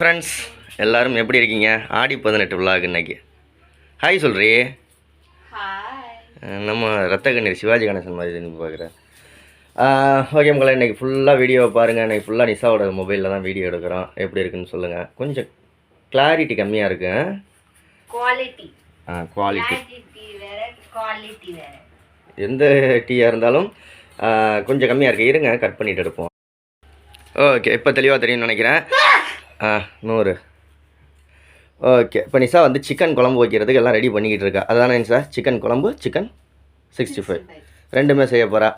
Friends எல்லாரும் எப்படி இருக்கீங்க? ஆடி பதினெட்டு விழாக்கு இன்னைக்கு. ஹாய் சொல்றி. அஹ் நம்ம ரத்த கண்ணீர் சிவாஜி கணேசன் மாதிரி நீ பார்க்குறேன். ஓகே உங்களை இன்னைக்கு ஃபுல்லாக வீடியோவை பாருங்கள் இன்னைக்கு ஃபுல்லாக நிஷாவோட மொபைலில் தான் வீடியோ எடுக்கிறோம். எப்படி இருக்குன்னு சொல்லுங்கள் கொஞ்சம் கிளாரிட்டி கம்மியாக இருக்கு. குவாலிட்டி குவாலிட்டி குவாலிட்டி எந்த டீயாக இருந்தாலும் கொஞ்சம் கம்மியாக இருக்குது இருங்க கட் பண்ணிட்டு எடுப்போம். ஓகே இப்போ தெளிவாக தெரியும்னு நினைக்கிறேன். ஆ நூறு. ஓகே இப்போ நிசா வந்து சிக்கன் குழம்பு வைக்கிறதுக்கு எல்லாம் ரெடி பண்ணிக்கிட்டு இருக்கா. அதுதானே நிசா சிக்கன் குழம்பு சிக்கன் சிக்ஸ்டி ஃபைவ் ரெண்டுமே செய்ய போகிறா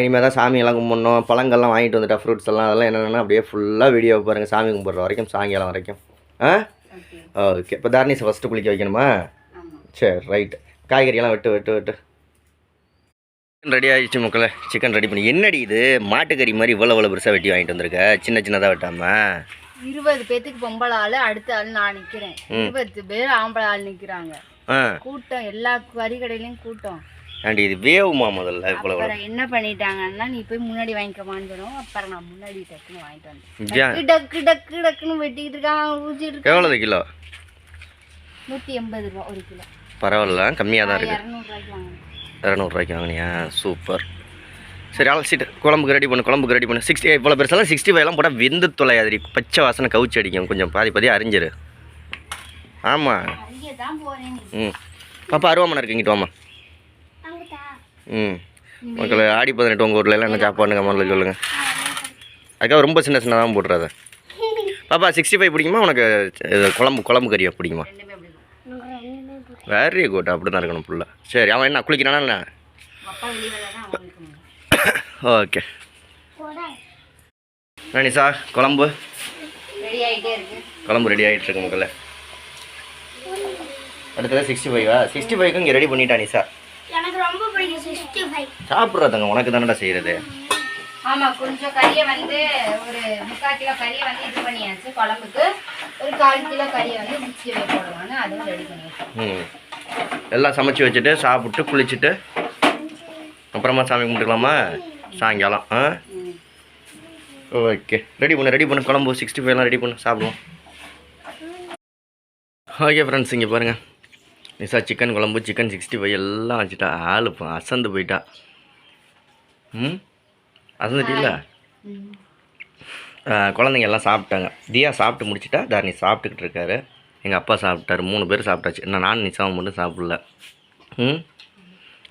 இனிமேல் தான் சாமியெல்லாம் கும்பிடணும். பழங்கள்லாம் வாங்கிட்டு வந்துட்டா ஃப்ரூட்ஸ் எல்லாம் அதெல்லாம் என்னென்னா அப்படியே ஃபுல்லாக வீடியோ பாருங்கள் சாமி கும்பிட்ற வரைக்கும் சாயங்காலம் வரைக்கும். ஆ? ஓகே இப்போ தார்னிஸை ஃபஸ்ட்டு குளிக்க வைக்கணுமா? சரி ரைட்டு காய்கறியெல்லாம் வெட்டு வெட்டு வெட்டு. சிக்கன் ரெடி ஆகிடுச்சு மக்களே. சிக்கன் ரெடி பண்ணி என்னடி இது? மாட்டுக்கறி மாதிரி இவ்வளோ இவ்வளோ பெருசாக வெட்டி வாங்கிட்டு வந்திருக்க. சின்ன சின்னதாக வெட்டாமல் இருபது பேத்துக்கு பொம்பளை ஆளு அடுத்த ஆள் நான் நிக்கிறேன். இருபது பேர் ஆம்பளை ஆள் நிக்கிறாங்க. கூட்டம் எல்லா கறி கடையிலயும் கூட்டம். ஆண்டி இது வேவுமா முதல்ல அப்புறம் என்ன பண்ணிட்டாங்கன்னா நீ போய் முன்னாடி வாங்கிக்கமான்னு சொன்னோம். அப்புறம் நான் முன்னாடி டக்குன்னு வாங்கிட்டு வந்தேன். டக்கு டக்கு டக்கு டக்குன்னு வெட்டிக்கிட்டு இருக்கான் ஊச்சிட்டு இருக்கான். எவ்வளோ கிலோ? நூற்றி எண்பது ரூபா ஒரு கிலோ. பரவாயில்ல கம்மியாக தான் இருக்குது இரநூறுவாய்க்கு வாங்கினேன். இரநூறுவாய்க்கு வாங்கினியா? சூப்பர். சரி அலசிட்டு குழம்புக்கு ரெடி பண்ணு குழம்புக்கு ரெடி பண்ணு. சிக்ஸ்டி இவ்வளோ பெருசெல்லாம் சிக்ஸ்டி ஃபைவ்லாம் போட்டால் வெந்து தொலையாதிரி பச்சை வாசனை கவுச்சி அடிக்கும். கொஞ்சம் பாதி பாதி அறிஞ்சிரு ஆமாம் ம். பாப்பா அருவாமனை இருக்குங்கிட்டு வாமா ம். மக்கள் ஆடி பதினெட்டு உங்கள் ஊரில் எல்லாம் என்ன சாப்பாடுங்க முதல்ல சொல்லுங்கள் அதுக்காக ரொம்ப சின்ன சின்னதாக போட்டுறாத. பாப்பா சிக்ஸ்டி ஃபைவ் பிடிக்குமா? உனக்கு குழம்பு குழம்பு கறியா பிடிக்குமா? வெரி குட் அப்படி தான் இருக்கணும் ஃபுல்லாக சரி அவன் என்ன குளிக்கிறானா என்ன அப்பா வெளியே தான் அவங்களுக்கு ஓகே. நிஷா குழம்பு? குழம்பு ரெடி ஆகிட்டு இருக்கு மக்களே அடுத்தது சிக்ஸ்டி ஃபைவா சிக்ஸ்டி ஃபைவ்க்கு இங்கே ரெடி பண்ணிட்டா ஃபைவ் சாப்பிட்றதுங்க உனக்கு தானடா செய்கிறது ஆமா கொஞ்சம் கறியை வந்து ஒரு முக்கால் கிலோ கறியை வந்து இது பண்ணியாச்சு குழம்புக்கு. ஒரு கால் கிலோ கறியை வந்து சிக்ஸ்டி ஃபைவ் போடலாம்னு அதுவும் ரெடி பண்ணியாச்சு. ம். எல்லாம் சமைச்சு வச்சுட்டு சாப்பிட்டு குளிச்சுட்டு அப்புறமா சாமி கும்பிட்டுக்கலாமா? சாயங்காலம் ஆ? ஓகே. ரெடி பண்ணு ரெடி பண்ணு குழம்பு சிக்ஸ்டி ஃபைவ்லாம் ரெடி பண்ணு சாப்பிடுவோம். ஓகே ஃப்ரெண்ட்ஸ் இங்கே பாருங்கள் நிசா சிக்கன் குழம்பு சிக்கன் சிக்ஸ்டி ஃபைவ் எல்லாம் வச்சுட்டா ஆள் இப்போ அசந்து போயிட்டா. ம்? அசந்துட்டில்ல? குழந்தைங்க எல்லாம் சாப்பிட்டாங்க. தியா சாப்பிட்டு முடிச்சிட்டா தாரணி சாப்பிட்டுக்கிட்டு இருக்காரு. எங்கள் அப்பா சாப்பிட்டாரு மூணு பேர் சாப்பிட்டாச்சு. இன்னும் நான் நிசாவும் மட்டும் சாப்பிடல. ம்?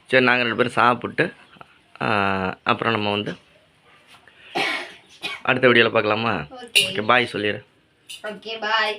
சரி நாங்கள் ரெண்டு பேரும் சாப்பிட்டு அப்புறம் நம்ம வந்து அடுத்த வீடியோவில் பார்க்கலாமா? ஓகே பாய் சொல்லிடு. Okay bye